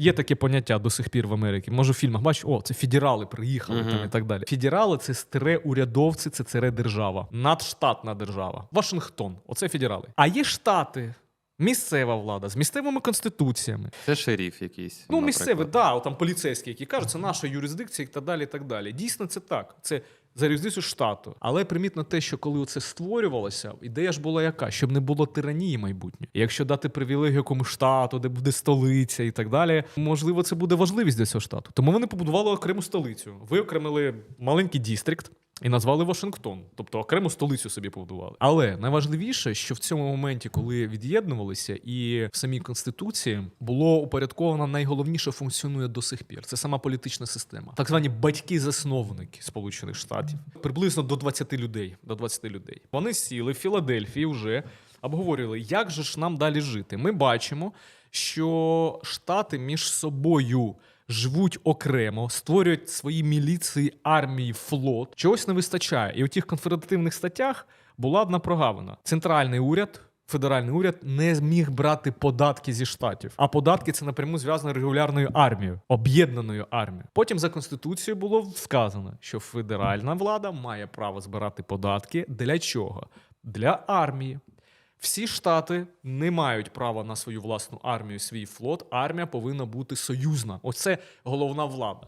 Є таке поняття до сих пір в Америці. Може, в фільмах бачиш, о, це федерали приїхали Мгм. там і так далі. Федерали це стире урядовці, це царе держава, надштатна держава. Вашингтон, оце федерали. А є штати. Місцева влада з місцевими конституціями. Це шеріф якийсь. Ну, наприклад. місцеві, да, там поліцейські, які кажуть, це наша юрисдикція і так далі. і так далі. Дійсно, це так. Це за юрисдикцію штату. Але примітно те, що коли це створювалося, ідея ж була яка, щоб не було тиранії майбутньої. Якщо дати привілегію якомусь штату, де буде столиця і так далі, можливо, це буде важливість для цього штату. Тому вони побудували окрему столицю. Виокремили маленький дістрикт. І назвали Вашингтон, тобто окрему столицю собі побудували. Але найважливіше, що в цьому моменті, коли від'єднувалися, і в самій конституції було упорядковано найголовніше функціонує до сих пір. Це сама політична система, так звані батьки-засновники Сполучених Штатів, приблизно до 20 людей. До 20 людей. Вони сіли в Філадельфії вже обговорювали, як же ж нам далі жити. Ми бачимо, що штати між собою живуть окремо, створюють свої міліції, армії, флот. Чогось не вистачає. І у тих конфедеративних статтях була одна прогавина. Центральний уряд. Федеральний уряд не зміг брати податки зі штатів, а податки це напряму зв'язано з регулярною армією, об'єднаною армією. Потім за конституцією було сказано, що федеральна влада має право збирати податки. Для чого? Для армії. Всі штати не мають права на свою власну армію, свій флот. Армія повинна бути союзна. Оце головна влада.